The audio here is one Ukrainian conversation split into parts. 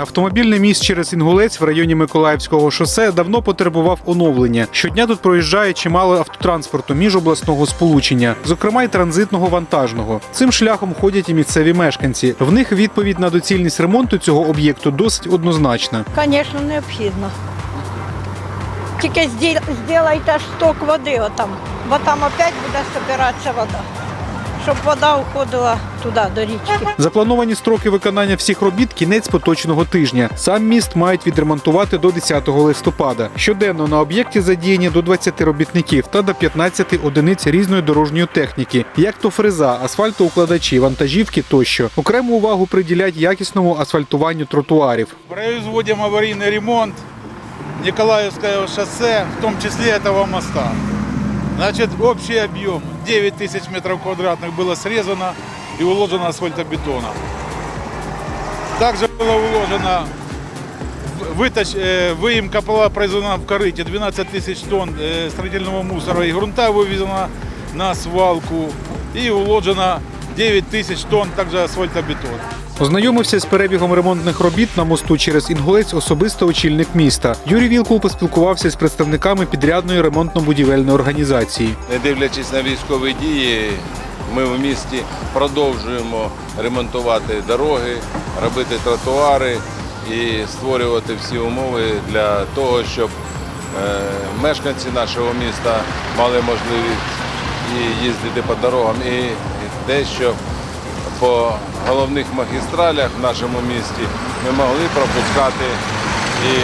Автомобільний міст через Інгулець в районі Миколаївського шосе давно потребував оновлення. Щодня тут проїжджає чимало автотранспорту міжобласного сполучення, зокрема й транзитного вантажного. Цим шляхом ходять і місцеві мешканці. В них відповідь на доцільність ремонту цього об'єкту досить однозначна. Звісно, необхідно. Тільки зді- зробайте сток води отам, бо там опять буде збиратися вода. Щоб вода уходила туди, до річки. Заплановані строки виконання всіх робіт кінець поточного тижня. Сам міст мають відремонтувати до 10 листопада. Щоденно на об'єкті задіяні до 20 робітників та до 15 одиниць різної дорожньої техніки, як то фреза, асфальтоукладачі, вантажівки тощо. Окрему увагу приділять якісному асфальтуванню тротуарів. Производим аварийный ремонт Николаевского шоссе, в том числе этого моста. Значит, общий объем 9 тысяч метров квадратных было срезано и уложено асфальтобетоном. Также было уложено вытащ, э, выемка была произведена в корыте 12 тысяч тонн э, строительного мусора и грунта вывезено на свалку и уложено 9 тысяч тонн также асфальтобетона. Ознайомився з перебігом ремонтних робіт на мосту через Інгулець особисто очільник міста. Юрій Вілкул поспілкувався з представниками підрядної ремонтно-будівельної організації. Не дивлячись на військові дії, ми в місті продовжуємо ремонтувати дороги, робити тротуари і створювати всі умови для того, щоб е, мешканці нашого міста мали можливість і їздити по дорогам, і дещо по головних магістралях в нашому місті ми могли пропускати і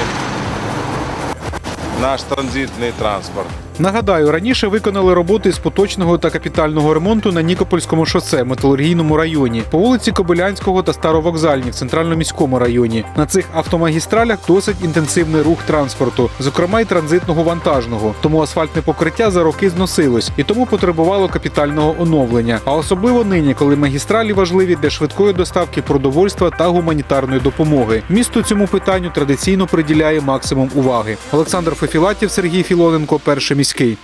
наш транзитний транспорт. Нагадаю, раніше виконали роботи з поточного та капітального ремонту на Нікопольському шосе, металургійному районі, по вулиці Кобилянського та Старовокзальній в центрально-міському районі. На цих автомагістралях досить інтенсивний рух транспорту, зокрема й транзитного вантажного. Тому асфальтне покриття за роки зносилось і тому потребувало капітального оновлення. А особливо нині, коли магістралі важливі для швидкої доставки продовольства та гуманітарної допомоги. Місто цьому питанню традиційно приділяє максимум уваги. Олександр Фефілатів, Сергій Філоненко, перший міський.